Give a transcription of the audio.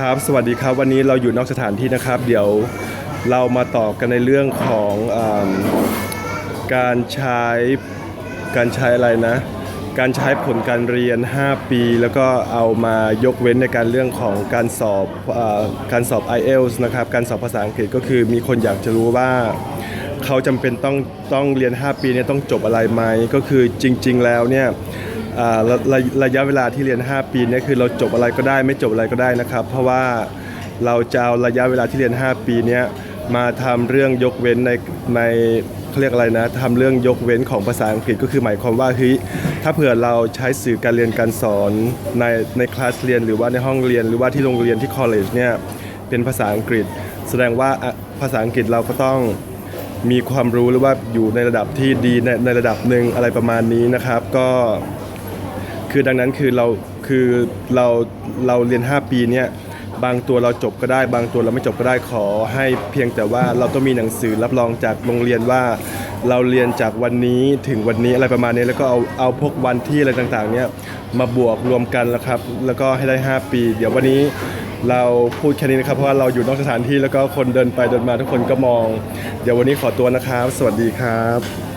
ครับ สวัสดีครับ วันนี้เราอยู่นอกสถานที่นะครับ เดี๋ยวเรามาต่อกันในเรื่องของอการใช้การใช้อะไรนะ การใช้ผลการเรียน 5 ปี แล้วก็เอามายกเว้นในการเรื่องของการสอบอการสอบ IELTS นะครับ การสอบภาษาอังกฤษก็คือมีคนอยากจะรู้ว่าเขาจำเป็นต้องต้องเรียน 5 ปีเนี่ยต้องจบอะไรไหมก็คือจริง ๆ แล้วเนี่ย ระระระยะเวลาที่เรียน 5 ปีเนี่ยคือเราจบอะไรก็ได้ไม่จบอะไรก็ได้นะครับ เพราะว่าเราจะเอาระยะเวลาที่เรียน 5 ปีเนี่ยมาทำเรื่องยกเว้นในในเขาเรียกอะไรนะทำเรื่องยกเว้นของภาษาอังกฤษก็คือหมายความว่าเฮ้ยถ้าเผื่อเราใช้สื่อการเรียนการสอนในในคลาสเรียน หรือว่าในห้องเรียน หรือว่าที่โรงเรียนที่ college เนี่ยเป็นภาษาอังกฤษ แสดงว่าอะภาษาอังกฤษเราก็ต้องมีความรู้หรือว่าอยู่ในระดับที่ดีในในระดับหนึ่งอะไรประมาณนี้นะครับ ก็ คือดังนั้นคือเราคือเราเราเรียน 5 ปีเนี่ยบางตัวเราจบก็ได้ บางตัวเราไม่จบก็ได้ขอให้เพียงแต่ว่าเราต้องมีหนังสือรับรองจากโรงเรียนว่า เราเรียนจากวันนี้ถึงวันนี้อะไรประมาณนี้แล้วก็เอาเอาพวกวันที่อะไรต่างๆเนี่ยมาบวกรวมกันแล้วครับ แล้วก็ให้ได้ 5 ปี เดี๋ยววันนี้เราพูดแค่นี้นะครับเพราะว่าเราอยู่นอกสถานที่แล้วก็คนเดินไปเดินมาทุกคนก็มอง เดี๋ยววันนี้ขอตัวนะครับ สวัสดีครับ